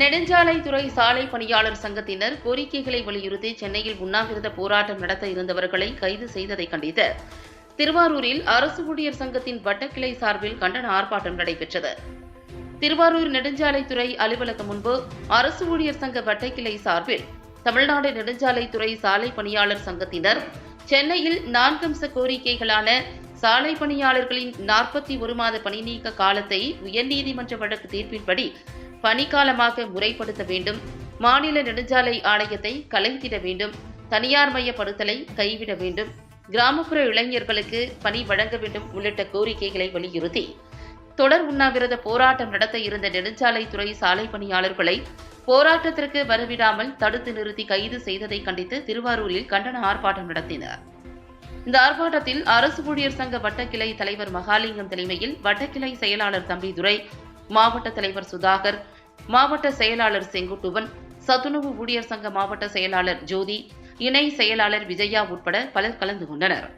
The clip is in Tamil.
நெடுஞ்சாலைத்துறை சாலை பணியாளர் சங்கத்தினர் கோரிக்கைகளை வலியுறுத்தி சென்னையில் உண்ணாவிரத போராட்டம் நடத்த இருந்தவர்களை கைது செய்ததை கண்டித்து திருவாரூரில் அரசு ஊழியர் சங்கத்தின் வட்டக்கிளை சார்பில் கண்டன ஆர்ப்பாட்டம் நடைபெற்றது. திருவாரூர் நெடுஞ்சாலைத்துறை அலுவலகம் முன்பு அரசு ஊழியர் சங்க வட்டக்கிளை சார்பில் தமிழ்நாடு நெடுஞ்சாலைத்துறை சாலை பணியாளர் சங்கத்தினர் சென்னையில் நான்கம்ச கோரிக்கைகளான சாலை பணியாளர்களின் நாற்பத்தி ஒரு மாத பணி நீக்க காலத்தை உயர்நீதிமன்ற வழக்கு தீர்ப்பின்படி பணிக்காலமாக முறைப்படுத்த வேண்டும். மாநில நெடுஞ்சாலை ஆணையத்தை கலைத்திட வேண்டும். தனியார் மயப்படுத்தலை கைவிட வேண்டும். கிராமப்புற இளைஞர்களுக்கு பணி வழங்க வேண்டும் உள்ளிட்ட கோரிக்கைகளை வலியுறுத்தி. தொடர் உண்ணாவிரத போராட்டம் நடத்த இருந்த நெடுஞ்சாலைத்துறை சாலை பணியாளர்களை போராட்டத்திற்கு வரவிடாமல் தடுத்து நிறுத்தி கைது செய்ததை கண்டித்து திருவாரூரில் கண்டன ஆர்ப்பாட்டம் நடத்தினர். இந்த ஆர்ப்பாட்டத்தில் அரசு ஊழியர் சங்க வட்டக்கிளை தலைவர் மகாலிங்கம் தலைமையில் வட்டக்கிளை செயலாளர் தம்பிதுரை மாவட்ட தலைவர் சுதாகர் மாவட்ட செயலாளர் செங்குட்டுவன் சத்துணவு ஊழியர் சங்க மாவட்ட செயலாளர் ஜோதி இணை செயலாளர் விஜயா உட்பட பலர் கலந்து கொண்டனர்.